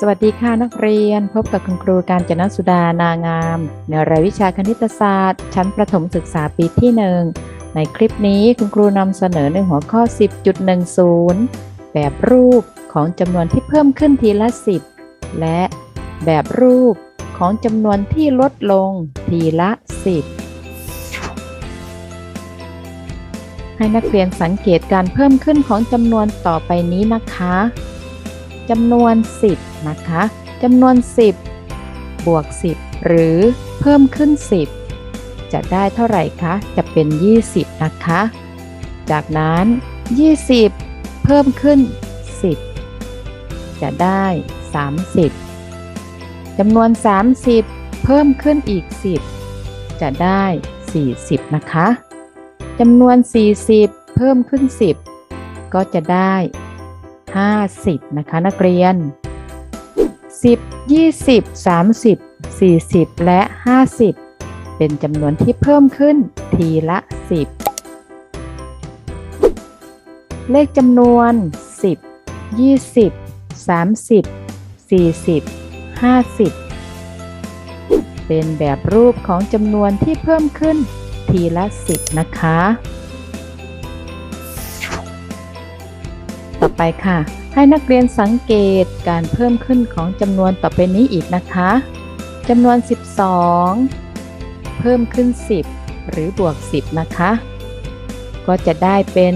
สวัสดีค่ะนักเรียนพบกับคุณครูการจนสุดานางาม ในรายวิชาคณิตศาสตร์ ชั้นประถมศึกษาปีที่หนึ่งในคลิปนี้คุณครูนำเสนอในหัวข้อ 10.10 แบบรูปของจำนวนที่เพิ่มขึ้นทีละ 10 และแบบรูปของจำนวนที่ลดลงทีละ 10 ให้นักเรียนสังเกตการเพิ่มขึ้นของจำนวนต่อไปนี้นะคะ จำนวน 10 นะคะจำนวน 10 บวก 10 หรือเพิ่มขึ้น 10 จะได้เท่าไหร่คะ จะเป็น 20 นะคะ จากนั้น 20 เพิ่มขึ้น 10 จะได้ 30จำนวน 30 เพิ่มขึ้นอีก 10 จะได้ 40 นะคะจำนวน 40 เพิ่มขึ้น 10 ก็จะได้ 50 นะคะนักเรียน 10 20 30 40 และ 50 เป็นจำนวนที่เพิ่มขึ้นทีละ 10 เลขจำนวน 10 20 30 40 50 เป็นแบบรูปของจำนวนที่เพิ่มขึ้นทีละ 10 นะคะ ไปค่ะ ให้นักเรียนสังเกตการเพิ่มขึ้นของจำนวนต่อไปนี้อีกนะคะจำนวน 12 เพิ่มขึ้น 10 หรือบวก 10 นะคะ ก็จะได้เป็น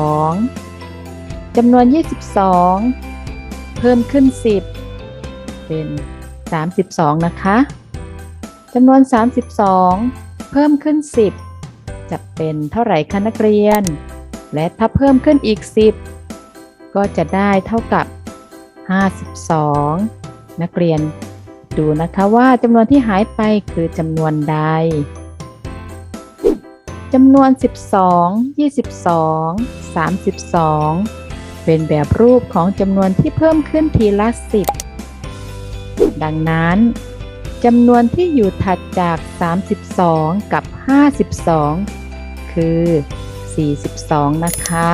22จำนวน 22 เพิ่มขึ้น 10 เป็น 32 นะคะจำนวน 32 เพิ่มขึ้น 10 จะเป็นเท่าไหร่คะนักเรียน และถ้าเพิ่มขึ้นอีก 10 ก็จะได้เท่ากับ 52 นักเรียนดูนะคะว่าจำนวนที่หายไปคือจำนวนใดจำนวน 12 22 32 เป็นแบบรูปของจำนวนที่เพิ่มขึ้นทีละ 10 ดังนั้นจำนวนที่อยู่ถัดจาก 32 กับ 52 คือ 42 นะคะ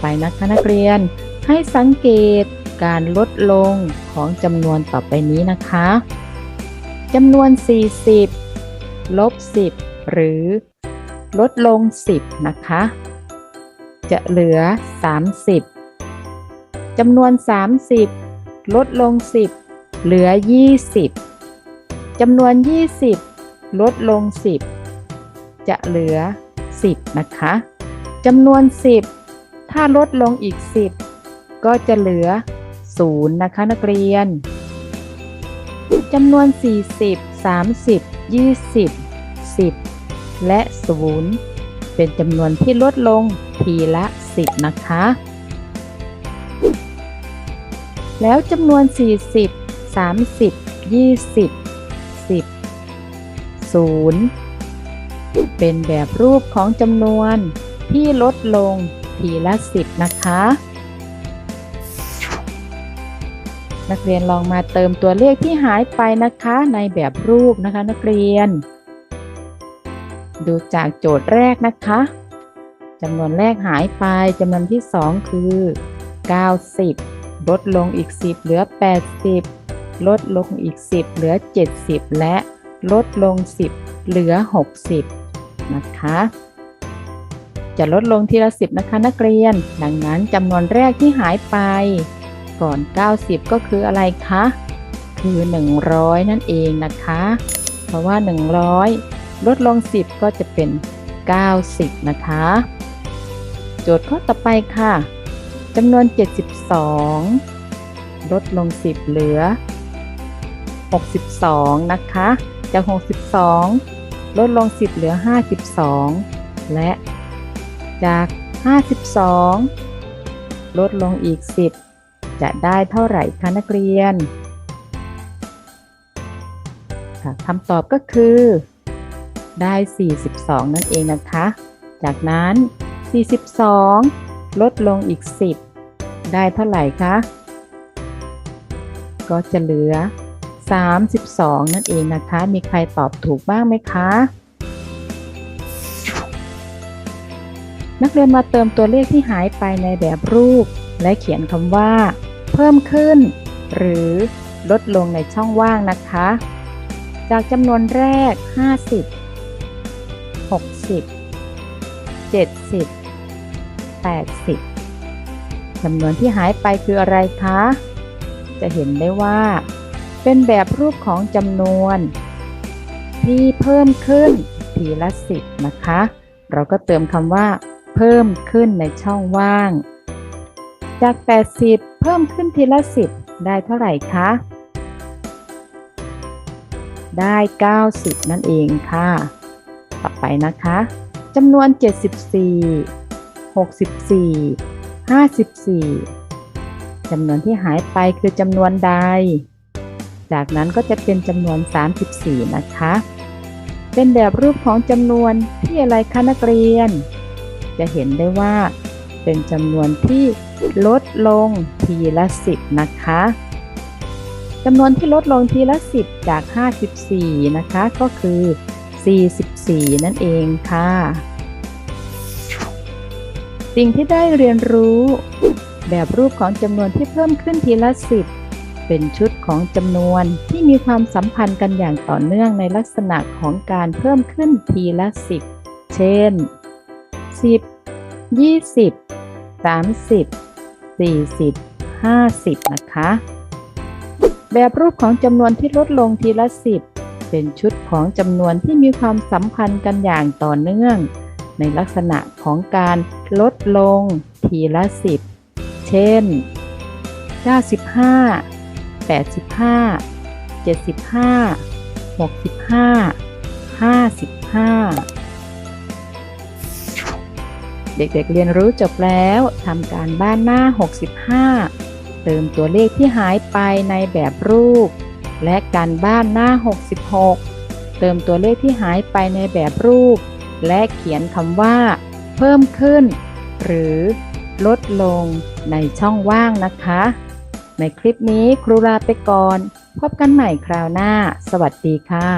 ไปนะคะนักเรียน ให้สังเกตการลดลงของจำนวนต่อไปนี้นะคะจำนวน 40 ลบ 10 หรือ ลดลง 10 นะคะ จะเหลือ 30จำนวน 30 ลดลง 10 เหลือ 20จำนวน 20 ลดลง 10 จะเหลือ 10 นะคะจำนวน 10 ถ้าลดลงอีก 10 ก็จะเหลือ 0 นะคะนักเรียนจำนวน 40 30 20 10 และ 0 เป็นจำนวนที่ลดลงทีละ 10 นะคะ แล้วจำนวน 40 30 20 10 0 เป็นแบบรูปของจำนวนที่ลดลง ทีละ 10 นะคะ นักเรียนลองมาเติมตัวเลขที่หายไปนะคะในแบบรูปนะคะนักเรียน ดูจากโจทย์แรกนะคะจำนวนแรกหายไปจำนวนที่ 2 คือ 90 ลดลงอีก 10 เหลือ 80 ลดลงอีก 10 เหลือ 70 และลดลง 10 เหลือ 60 นะคะ จะลดลงทีละ10นะคะนักเรียน ดังนั้นจำนวนแรกที่หายไป ก่อน 90 ก็คืออะไรคะ คือ 100 นั่นเองนะคะ เพราะว่า 100 ลดลง 10 ก็จะเป็น 90 นะคะ โจทย์ข้อต่อไปค่ะจำนวน 72 ลดลง 10 เหลือ 62 นะคะ จาก 62 ลดลง 10 เหลือ 52 และ จาก 52 ลดลงอีก 10 จะได้เท่าไหร่คะนักเรียนคำตอบก็คือ ได้ 42 นั่นเองนะคะ จากนั้น 42 ลดลงอีก 10 ได้เท่าไหร่คะ ก็จะเหลือ 32 นั่นเองนะคะ มีใครตอบถูกบ้างไหมคะ นักเรียนมาเติมตัวเลขที่หายไปในแบบรูป และเขียนคำว่า เพิ่มขึ้น หรือลดลงในช่องว่างนะคะ จากจำนวนแรก 50 60 70 80จำนวนที่หายไปคืออะไรคะ จะเห็นได้ว่า เป็นแบบรูปของจำนวน ที่เพิ่มขึ้นทีละสิบนะคะ เราก็เติมคำว่า เพิ่มขึ้นในช่องว่าง จาก 80 เพิ่มขึ้นทีละสิบได้เท่าไหร่คะ ได้ 90 นั่นเองค่ะ ต่อไปนะคะจำนวน 74 64 54จำนวนที่หายไปคือจำนวนใด จากนั้นก็จะเป็นจำนวน 34 นะคะ เป็นแบบรูปของจำนวนที่อะไรคะนักเรียน จะเห็นได้ว่าเป็นจำนวนที่ลดลงทีละ 10 นะคะจำนวนที่ลดลงทีละ 10 จาก 54 นะคะ ก็คือ 44 นั่นเองค่ะ สิ่งที่ได้เรียนรู้แบบรูปของจำนวนที่เพิ่มขึ้นทีละ 10 เป็นชุดของจำนวนที่มีความสัมพันธ์กันอย่างต่อเนื่องในลักษณะของการเพิ่มขึ้นทีละ 10 เช่น 10 20 30 40 50นะคะ แบบรูปของจำนวนที่ลดลงทีละ10เป็นชุดของจำนวนที่มีความสัมพันธ์กันอย่างต่อเนื่อง ในลักษณะของการลดลงทีละ10เช่น 95 85 75 65 55 เด็กๆเรียนรู้จบแล้วทำการบ้านหน้า 65 เติมตัวเลขที่หายไปในแบบรูป และการบ้านหน้า 66 เติมตัวเลขที่หายไปในแบบรูป และเขียนคำว่า เพิ่มขึ้น หรือลดลงในช่องว่างนะคะ ในคลิปนี้ครูลาไปก่อน พบกันใหม่คราวหน้า สวัสดีค่ะ